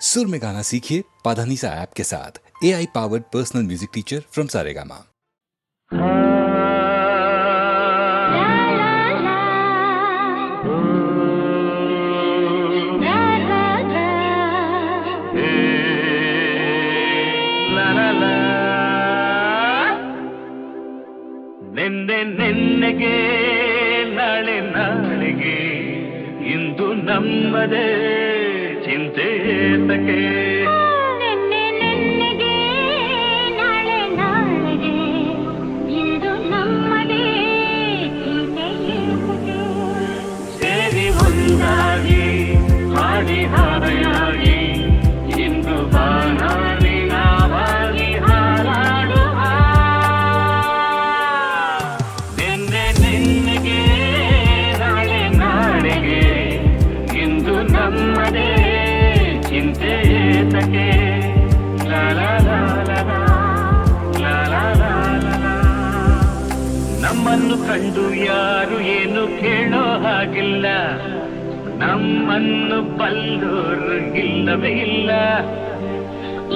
सुर में गाना सीखिए पाधानीसा ऐप के साथ A I powered personal music teacher from Saregama ನಿನ್ನೆ ನಿನ್ನೆಗೆ ನಾಳೆ ನಾಳೆಗೆ ಇಂದು ನಮ್ಮದೇ ಚಿಂತೆ the game. ಕಂಡು ಯಾರು ಏನು ಕೇಳೋ ಹಾಗಿಲ್ಲ. ನಮ್ಮನ್ನು ಬಲ್ಲೋರು ಇಲ್ಲವೇ ಇಲ್ಲ.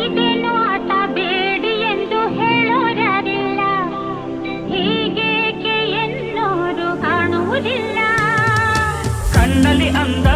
ಇದೇನು ಆಟ ಬೇಡಿ ಎಂದು ಹೇಳೋರಾರಿಲ್ಲ. ಹೀಗೇಕೆ ಎನ್ನೋರು ಕಾಣುವುದಿಲ್ಲ. ಕಣ್ಣಲ್ಲಿ ಅಂದ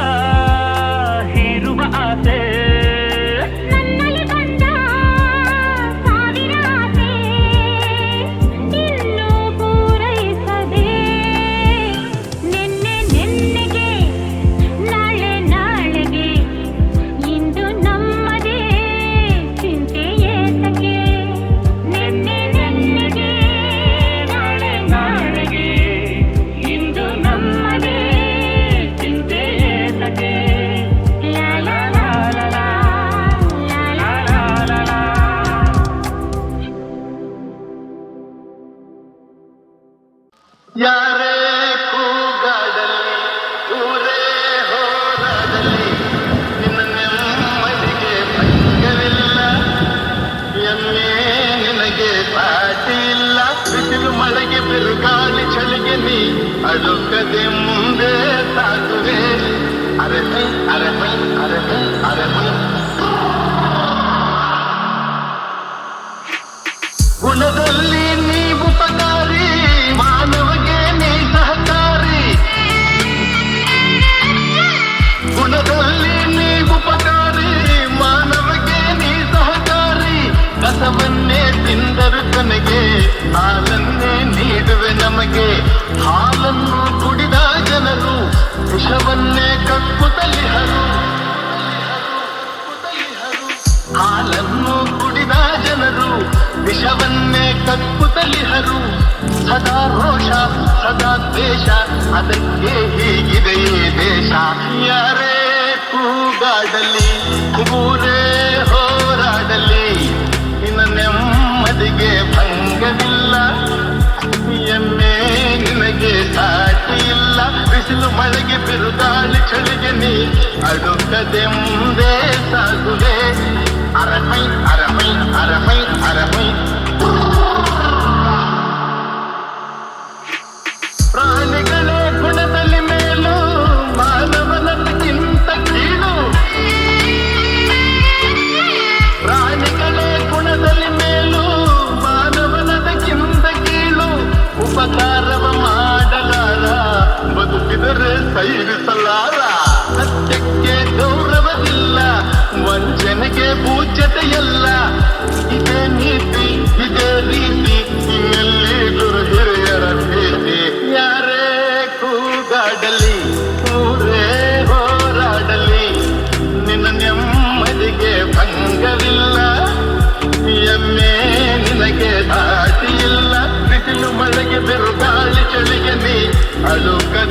ಸಾಟಿ ಇಲ್ಲ ಬಿಸಿಲು ಮಳೆಗೆ ಬಿರುಗಾಳಿ ಚಳಿಗೆ ನೀ ಅಡುಕದೆ ಮುಂದೆ ಸಾಗುವೆ ಅರಮೈ ಅರಮೈ ಅರಮೈ ಅರಮೈ ಹಾಲನ್ನೇ ನೀಡುವೆ ನಮಗೆ. ಹಾಲನ್ನು ಕುಡಿದ ಜನರು, ವಿಷವನ್ನೇ ಕಕ್ಕುತ್ತಲಿಹರು ಹಾಲನ್ನು ಕುಡಿದ ಜನರು, ವಿಷವನ್ನೇ ಕಕ್ಕುತ್ತಲಿಹರು ಸದಾ ರೋಷ, ಸದಾ ದ್ವೇಷ, ಅದಕ್ಕೆ ಹೀಗಿದೆ ಈ ದೇಶ. ಯಾರೇ ಕೂಗಾಡಲಿ ಕೂರೇ ಹೋರಾಡಲಿ, ನಿನ್ನ ನೆಮ್ಮದಿಗೆ ಭಂಗವಿಲ್ಲ ಎಮ್ಮೆ ನಿನಗೆ ಸಾಟಿ ಇಲ್ಲ ಬಿಸಿಲು ಮಳೆಗೆ ಬಿರುಗಾಳಿ ಚಳಿಗೆ ನೀ ಅಡುಕದೆ ಮುಂದೆ ಸಾಗುವೆ ಅರಮೈ ಅರಮೈ ಅರಮೈ ಅರಮೈ ಸೈರಿಸಲಾರ ಸತ್ಯಕ್ಕೆ ಗೌರವವಿಲ್ಲ, ವಂಚನೆಗೆ ಪೂಜ್ಯತೆಯಲ್ಲ. ಇದೇ ನೀತಿ, ಇದೇ ರೀತಿ, ಇನ್ನೆಲ್ಲಿ ಗುರು ಹಿರಿಯರ ಭೇಟಿ ಯಾರೇ ಕೂಗಾಡಲಿ, ಊರೇ ಹೋರಾಡಲಿ, ನಿನ್ನ ನೆಮ್ಮದಿಗೆ ಭಂಗವಿಲ್ಲ. ಎಮ್ಮೆ ನಿನಗೆ ದಾಟಿಯಿಲ್ಲ, ಬಿಸಿಲು ಮಳೆಗೆ ಬಿರುಗಾಳಿ ಚಳಿಗೆ ನೀ ಅಳುಕದೆ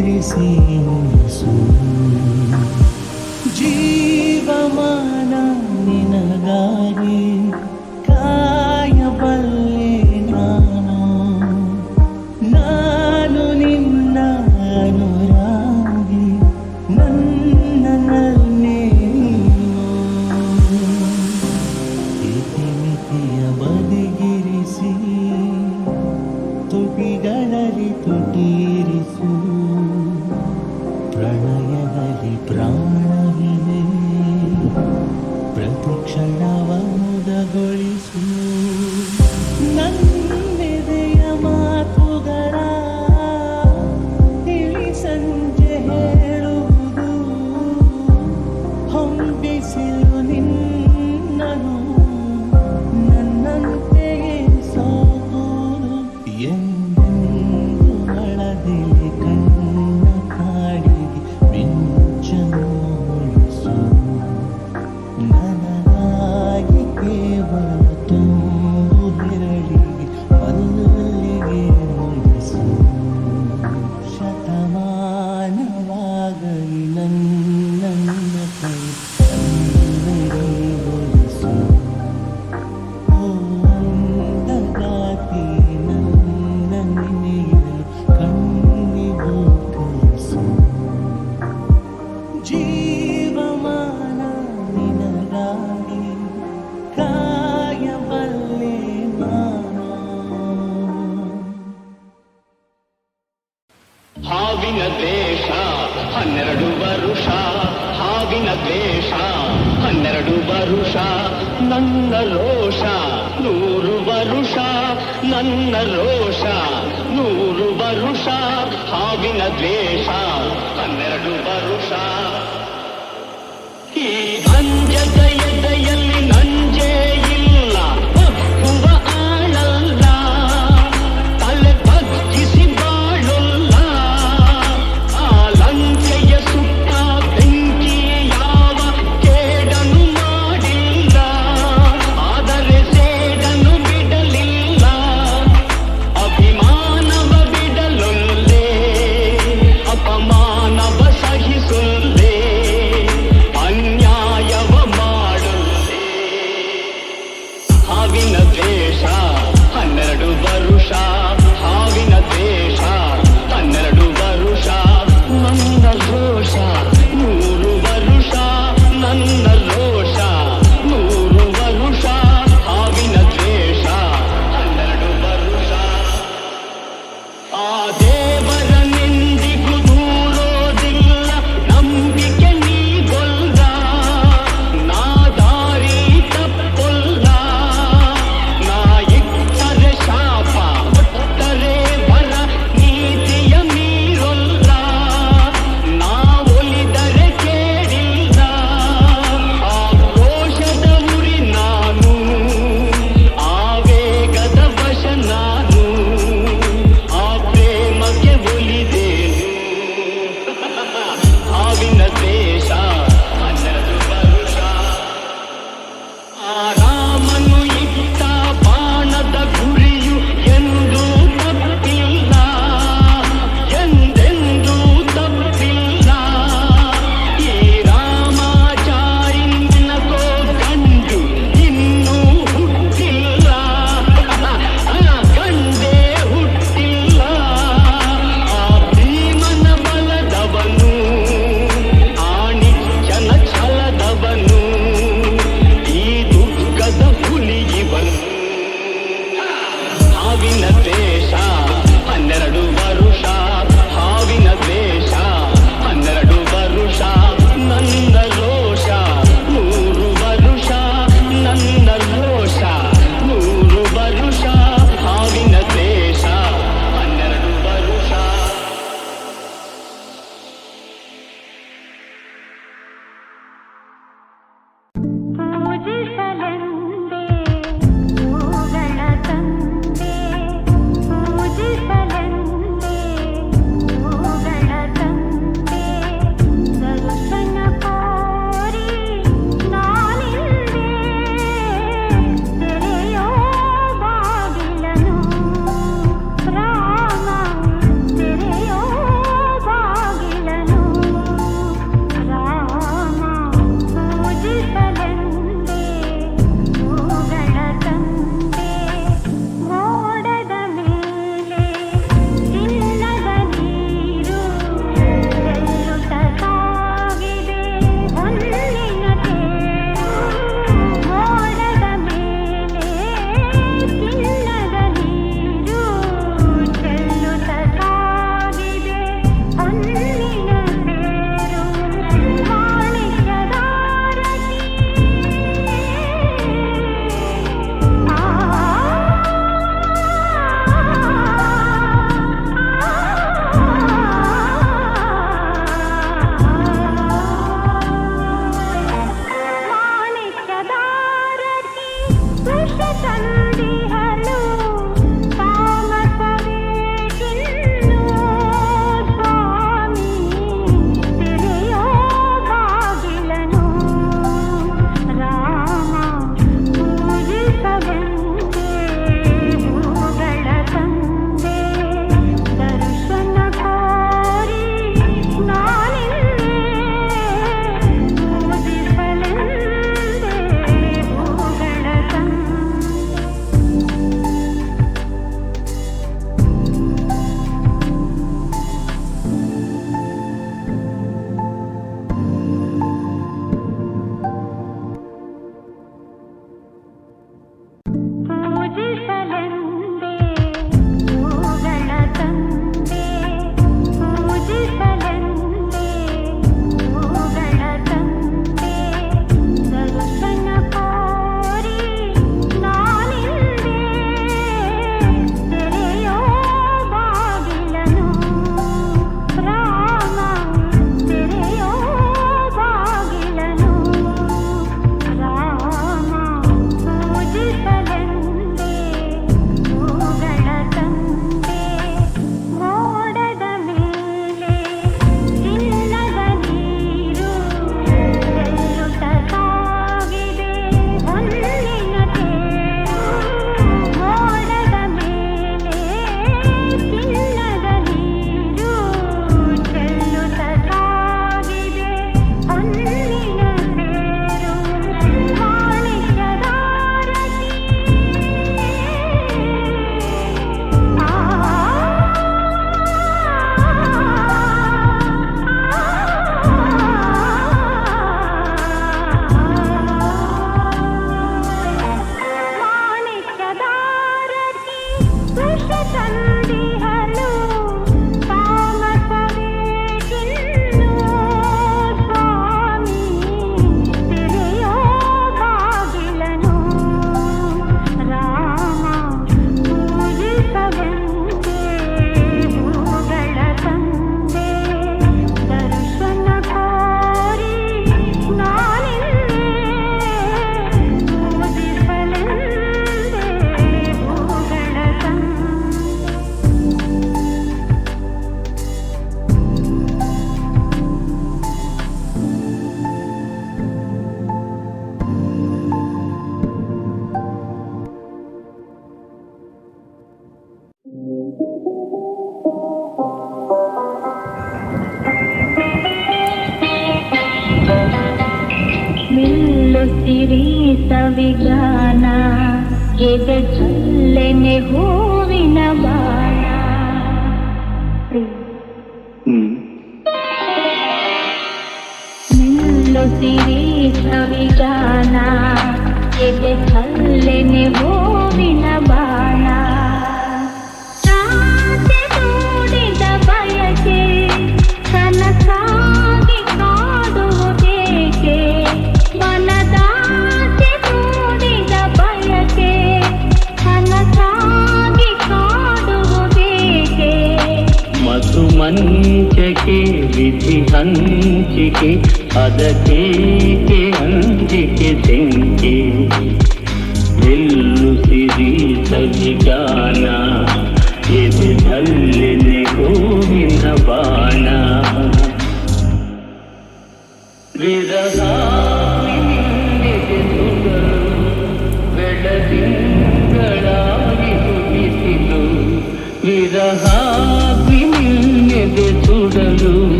queridíssimo Jesus. ಜೀವಮಾನ ನಿನಗಾಗಿ ಕಾಯಬಲ್ಲೆ ಹಾವಿನ ದೇಶ ಹನ್ನೆರಡು ವರುಷ. ಹಾವಿನ ದೇಶ ಹನ್ನೆರಡು ವರುಷ. ನನ್ನ ರೋಷ ನನ್ನ ರೋಷ, ನೂರು ವರುಷ. ಹಾವಿನ ದ್ವೇಷ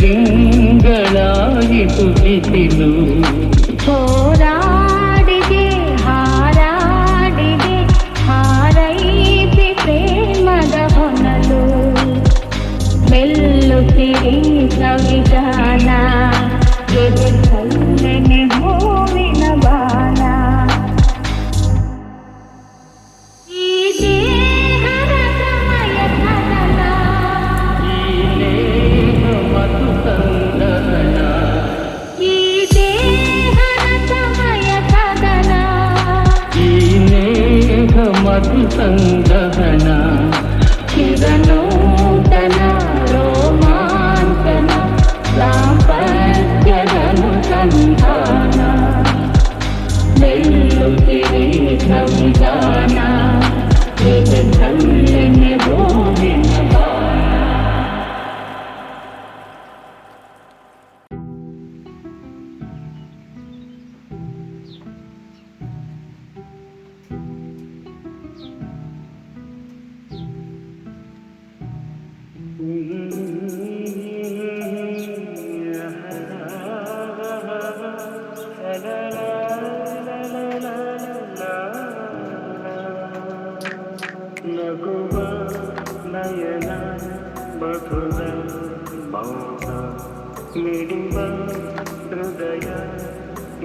ದಿಂಗಳಾಗಿ ತುಟಿಸಿಲು ಹೋರಾಡಿದೆ ಹಾರಾಡಿದೆ ಹಾರೈಸಿ ಪ್ರೇಮದ ಹೊನಲು ಮೆಲ್ಲುತ್ತಿರಿ ಸವಿಗಾನ సంగ్రహణ చిరనూతన రోమాంతన సాపత్యను సంధాన. వెళ్ళు కిరీటం దానా.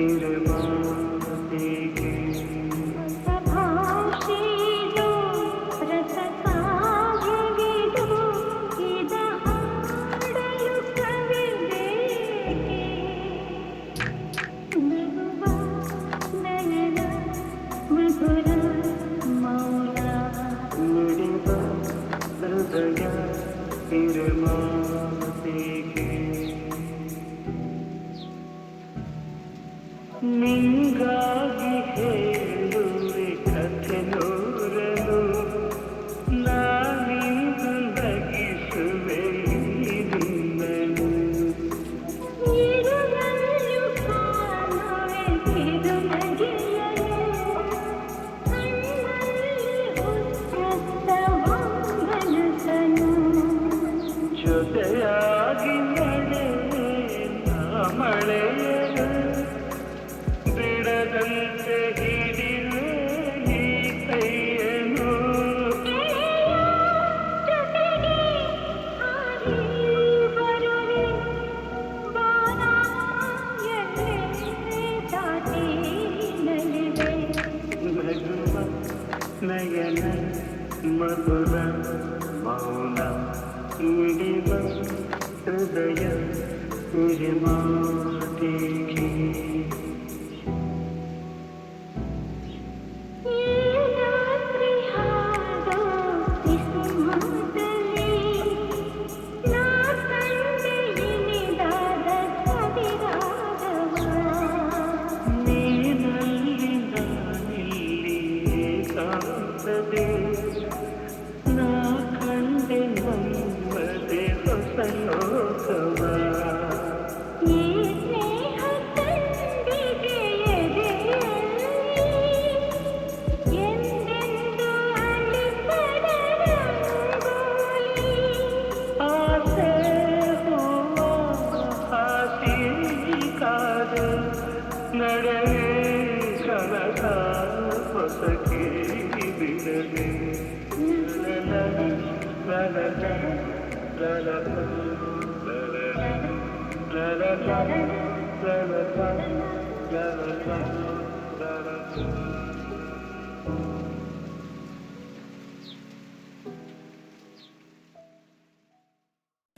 Peter Pan. ಲಲಲ, ಲಲಲ, ಲಲಲ, ಲಲಲ, ಲಲಲ, ಲಲಲ.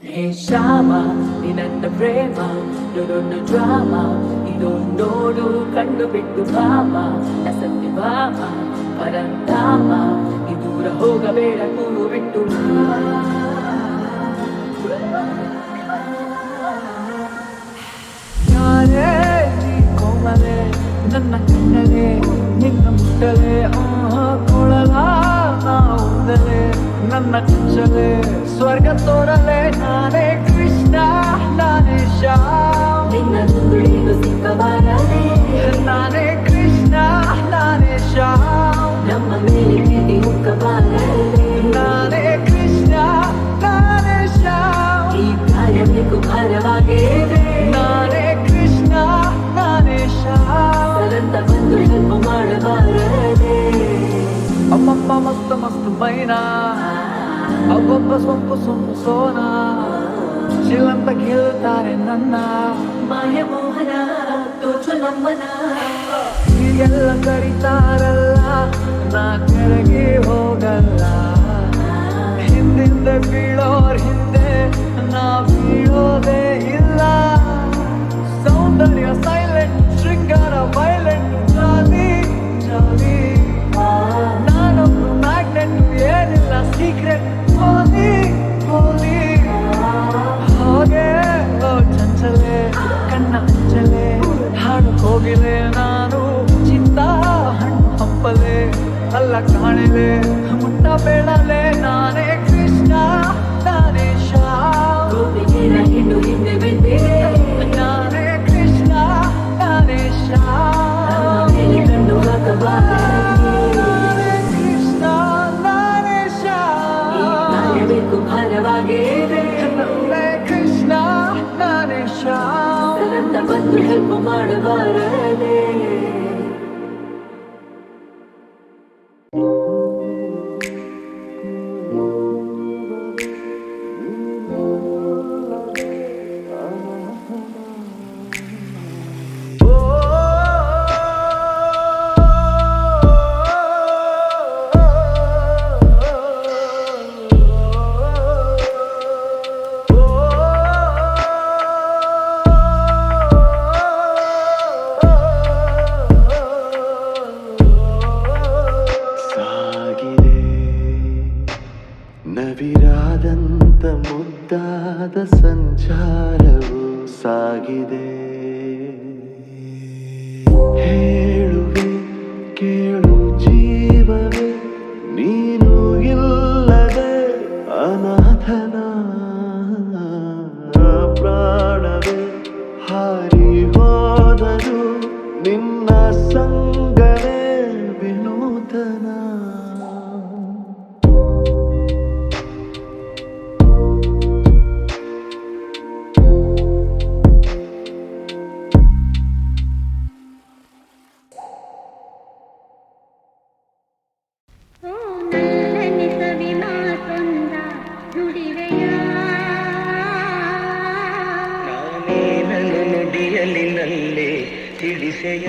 ಹೇ ಶ್ಯಾಮ ನಿನ್ನ ಪ್ರೇಮ ದೊಡ್ಡ ಡ್ರಾಮ ಇದು ನೋಡು ಕಂಡು ಬಿಟ್ಟು ಭಾಮ ನ ಸತ್ಯ ಭಾಮ ಪರಂಧಾಮ ಈ ದೂರ ಹೋಗಬೇಡ ಕೂರು ಬಿಟ್ಟು ಯಾರೇ ನೀ ಕೋಮಲೆ ನನ್ನ ಕಣ್ಣಲೆ ನಿನ್ನ ಮುಟ್ಟಲೆ ಆಹ ಕೊಳಲ ನಾವುದಲೆ ನನ್ನ ಚುಚ್ಚಲೆ ಸ್ವರ್ಗ ತೋರಲೆ ನಾನೇ ಕೃಷ್ಣ ನಾನೇ ಶ್ಯಾಮ್ ನಿನ್ನ ನುಡಿದು ಸಿಕ್ಕಬಾರದೆ ನಾನೇ ಕೃಷ್ಣ ನಾನೇ ಶ್ಯಾಮ್ ನಮ್ಮ ಮೇಲೆ ಪ್ರೀತಿ ಅಮ್ಮಮ್ಮ ಮಸ್ತ್ ಮಸ್ತ್ ಮೈನಾ ಅಬ್ಬಬ್ಬ ಸೊಂಪು ಸೊಂಪು ಸೋನ. ಶಿಲಂತ ಕೇಳ್ತಾರೆ ನನ್ನ. ಮಾಯ ಮೋಹನ ತೋಚು ನಮ್ಮನ. ಹೀಗೆಲ್ಲ ಕರೀತಾರಲ್ಲ ನಾ ಕೆಳಗೆ ಹೋಗಲ್ಲ. ಹಿಂದಿಂದ ಬೀಳೋರ್ ಹಿಂದೆ ನಾ ಬೀಳೋದೇ ಬೆಳೆಲೆ ಮುಟ್ಟ ಬೆಳಲೆ ನಾನೇ ಕೃಷ್ಣ ನಾನೇ ಶಾಪಿನ ಹಿಂಡು ಹಿಂದೆ ಬಿದ್ದಿದೆ ನಾನೇ ಕೃಷ್ಣ ನಾನೇ ಶಾಲೆ ಕಂಡು ಹಾಕಬಾರೆ ಕೃಷ್ಣ ನಾನೇ ಶಾಲೆಬೇಕು ಕೃಷ್ಣ ಬಂದು ಹೆಲ್ಪ್ ಮಾಡಬಾರೆ ನವಿರಾದಂತ ಮುದ್ದಾದ ಸಂಚಾರವು ಸಾಗಿದೆ. ಹೇಳುವೆ ಕೇಳು ನಾನೇನನ್ನು ನುಡಿಯಲಿನಲ್ಲೇ ತಿಳಿಸೆಯ